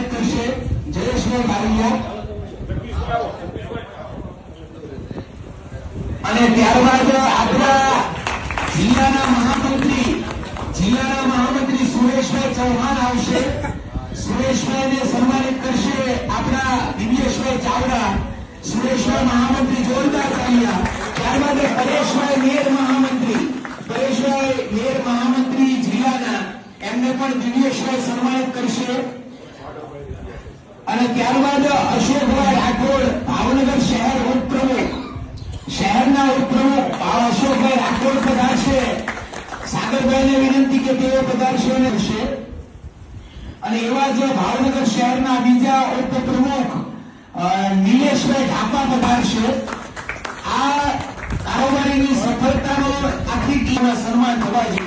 Collect કરશે. જયેશભાઈ બારીયા. અને ત્યારબાદ આપણા જિલ્લાના મહામંત્રી જિલ્લાના મહામંત્રી સુરેશભાઈ ચૌહાણ આવશે. સુરેશભાઈને સન્માનિત કરશે આપણા દિવ્યેશભાઈ ચાવડા. સુરેશભાઈ મહામંત્રી જોરદાર ચાલ્યા ત્યારબાદ પરેશભાઈ મેયર મહામંત્રી. પરેશભાઈ મેયર મહામંત્રી જિલ્લાના. એમને પણ દિવ્યેશભાઈ સન્માન અને ત્યારબાદ અશોકભાઈ રાઠોડ, ભાવનગર શહેર ઉપપ્રમુખ. શહેરના ઉપપ્રમુખ અશોકભાઈ રાઠોડ પધારશે. સાગરભાઈને વિનંતી કે તેઓ પધારશે અને અને એવા જ ભાવનગર શહેરના બીજા ઉપપ્રમુખ નિલેશભાઈ ઢાપા પધારશે. આ કારોબારીની સફળતાનો આખી ટીમના સન્માન થવા જોઈએ